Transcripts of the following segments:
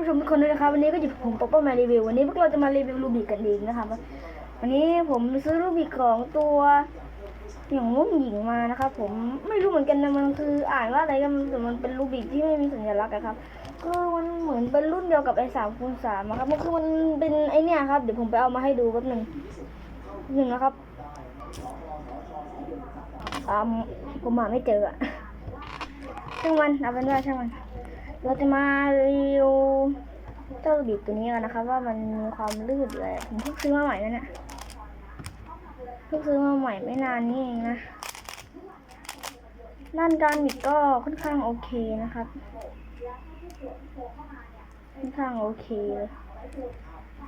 ผู้ชมทุกคนด้วยนะครับวันนี้ก็อยู่กับผมป๊อปเปอร์มารีวิววันนี้พวกเราจะมารีวิวรูบิกกันเองนะครับวันนี้ผมซื้อรูบิกของตัวอย่างมุ้งหญิงมานะครับผมไม่รู้เหมือนกันนะมันคืออ่านว่าอะไรกันแต่มันเป็นรูบิกที่ไม่มีสัญลักษณ์อะครับก็มันเหมือนเป็นรุ่นเดียวกับไอ้สามคูณสามครับมันคือมันเป็นไอเนี่ยครับเดี๋ยวผมไปเอามาให้ดูแป๊บหนึ่งหนึ่งนะครับอ่าผมหาไม่เจออะช่างมันเอาเป็นว่าช่างมัน เราจะมารีวิวเจ้าบิดตัวนี้กันนะครับว่ามันมีความลื่นเลยผมเพิ่งซื้อมาใหม่นั่นน่ะเพิ่งซื้อมาใหม่ไม่นานนี่เองนะด้านการบิดก็ค่อนข้างโอเคนะครับ ค่อนข้างโอเคเลย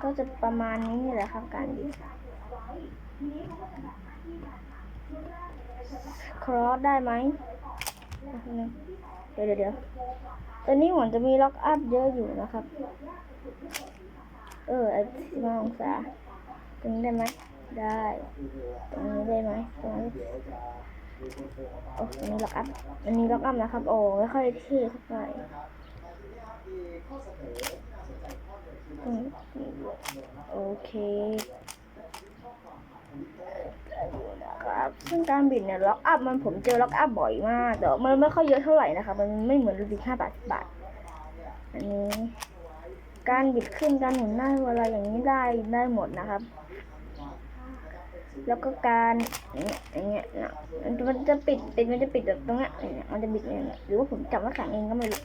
ก็จะประมาณนี้นี่แหละครับการบิดครอสได้ไหม เดี๋ยวเดี๋ยว ตอนนี้หมอนจะมีล็อกอัพเยอะอยู่นะครับ เออไอ้สิบห้าองศาตรงนี้ได้ไหมได้ ตรงนี้ได้ไหมตรงนี้โอ้ตรงนี้ล็อกอัพอันนี้ล็อกอัพนะครับ โอ้ไม่ค่อยเท่เท่าไหร่โอเค ครับซึ่งการบิดเนี่ยล็อกอัพมันผมเจอล็อกอัพบ่อยมากแต่มันไม่ค่อยเยอะเท่าไหร่นะคะ มันไม่เหมือนรูบิกห้าบาทสิบาท อันนี้ การบิดขึ้นการหมุนหน้าเวลาอย่างนี้ได้ได้หมดนะครับ แล้วก็การอย่างเงี้ยอย่างเงี้ยมันจะปิดปิดมันจะปิดแบบตรงเนี้ยอย่างเงี้ยมันจะบิดอย่างเงี้ยหรือว่าผมจับว่าแข็งเองก็ไม่รู้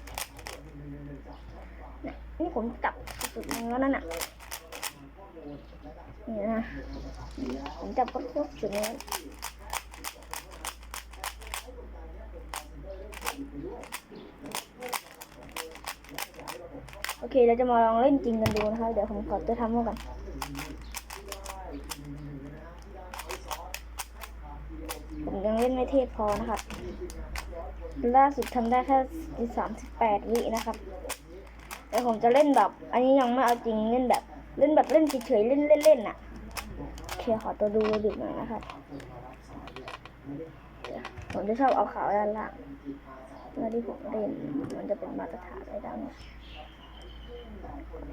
นี่ผมจับสุดๆแล้วนั่นน่ะ นี่นะผมจับก็สุดสุดนี้โอเคเราจะมาลองเล่นจริงกันดูนะคะเดี๋ยวผมขอตัวทำก่อนผมยังเล่นไม่เทพพอนะครับล่าสุดทำได้แค่สามสิบแปดวินะครับเดี๋ยวผมจะเล่นแบบ อันนี้ยังไม่เอาจริงเล่นแบบ เล่นแบบเล่นเฉยๆเล่นเล่นๆน่ะโอเคขอตัวดูดึกหน่อยนะครับผมจะชอบเอาขาวด้านล่างเวลาที่ผมเล่นมันจะเป็นมาตรฐานในด้านนี้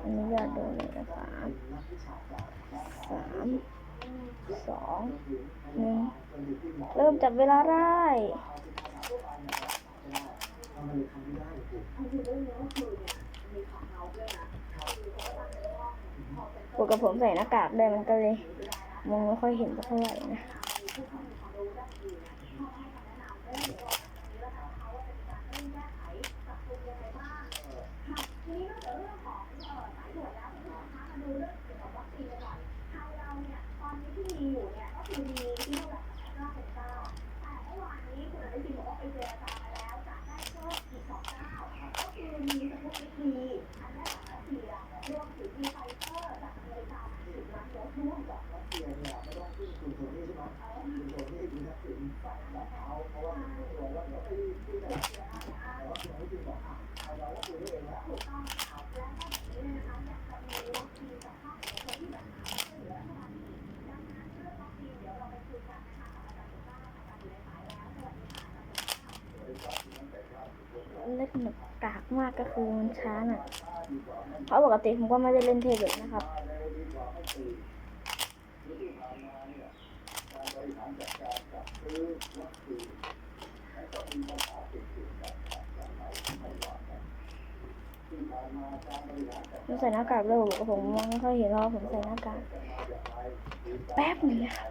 อันนี้ยอดดูหนึ่งนะครับสามสองหนึ่งเริ่มจับเวลาได้ ปกกับผมใส่หน้ากากด้วยมันก็เลยมองไม่ค่อยเห็นเท่าไหร่นะ เล่นแบบกาก มากก็คือมันช้าน่ะ เพราะปกติผมก็ไม่ได้เล่นเทพเลนะครับผมใส่หน้ากากเลยผมผมมองไม่ค่อยเห็นเพราะผมใส่หน้ากากแป๊บนึงนะครับ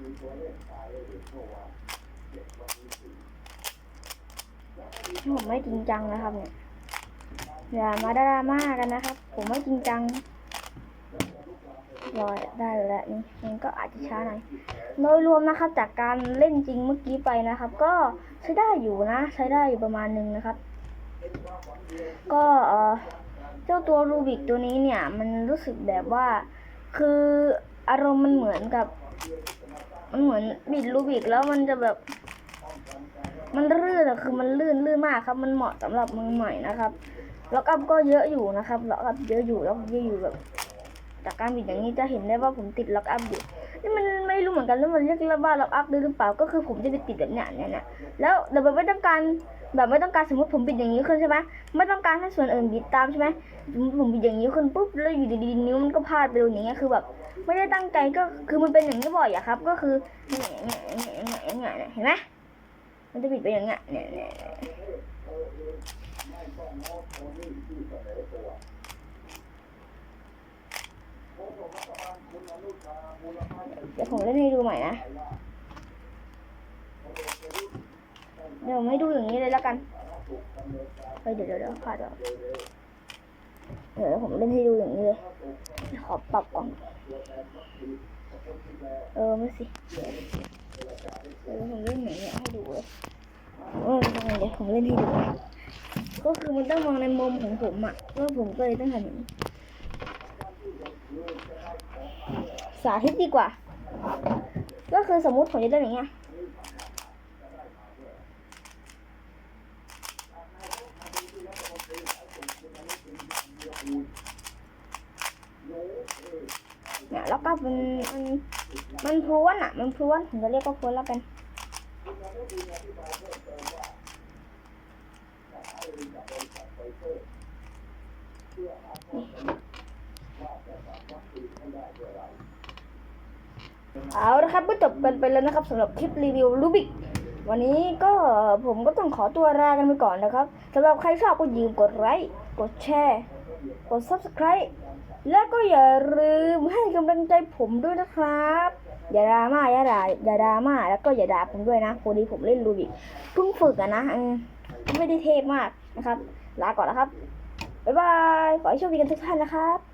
ผมไม่จริงจังนะครับเนี่ยอย่ามาดราม่ากันนะครับ ผมไม่จริงจังรอยได้แล้วนี่มันก็อาจจะช้าหน่อยโดยรวมนะครับจากการเล่นจริงเมื่อกี้ไปนะครับ ก็ใช้ได้อยู่นะ ใช้ได้อยู่ประมาณหนึ่งนะครับ ก็เออเจ้าตัวรูบิกตัวนี้เนี่ย มันรู้สึกแบบว่าคืออารมณ์มันเหมือนกับ มันเหมือนบิดรูบิกแล้วมันจะแบบ มันลื่นอะคือมันลื่นลื่นมากครับ มันเหมาะสำหรับมือใหม่นะครับล็อกอัพก็เยอะอยู่นะครับล็อกอัพเยอะอยู่แล้วเยอะอยู่แบบจากการบิดอย่างนี้จะเห็นได้ว่าผมติดล็อกอัพอยู่นี่มันไม่รู้เหมือนกันว่ามันเรียกว่าล็อกอัพด้หรือเปล่าก็คือผมจะไปติดแบบเนี้ยเนี่ยนะแล้วเดี๋ยวไม่ต้องการ แบบไม่ต้องการสมมติผมบิดอย่างนี้ขึ้นใช่ไหมไม่ต้องการให้ส่วนอื่นบิดตามใช่ไหมผมผมบิดอย่างนี้ขึ้นปุ๊บแล้วอยู่ดีๆนิ้วมันก็พลาดไปโดนอย่างเงี้ยคือแบบไม่ได้ตั้งใจก็คือมันเป็นอย่างนี้บ่อยอะครับ ก็คือเนี่ยเนี่ยเนี่ยเนี่ยเห็นไหมมันจะบิดไปอย่างเงี้ยเนี่ยเนี่ยเนี่ยเดี๋ยวผมเล่นให้ดูใหม่นะ เดี๋ยวไม่ดูอย่างนี้เลยแล้วกันเฮ้ยเดี๋ยวเดี๋ยวเดี๋ยวพาดแล้วเดี๋ยวผมเล่นให้ดูอย่างนี้เลย ขอปรับก่อน เออไม่สิเดี๋ยวผมเล่นอย่างเงี้ยให้ดูเลยเออทำไงเดี๋ยวผมเล่นให้ดู ก็คือมันต้องมองในมุมของผมอะก็ผมก็เลยต้องทำอย่างนี้ สาธิตดีกว่า ก็คือสมมติผมจะเล่นอย่างเงี้ย เนี่ยแล้วก็มันมันมันพรวนอะ มันพรวนผมจะเรียกว่าพรวนแล้วกันเอาละครับก็จบกันไปแล้วนะครับสำหรับคลิปรีวิวลูบิกวันนี้ก็ผมก็ต้องขอตัวลากันไปก่อนนะครับสำหรับใครชอบก็ยืมกดไลค์กดแชร์ กด subscribe แล้วก็อย่าลืมให้ กำลังใจผมด้วยนะครับ อย่าดราม่าอย่าด่าอย่าดราม่าแล้วก็อย่าด่าผมด้วยนะพอดีผมเล่นรูบิกเพิ่งฝึกอะนะไม่ได้เทพมากนะครับ ลาก่อนแล้วครับบ๊ายบายขอให้โชคดีกันทุกท่านนะครับ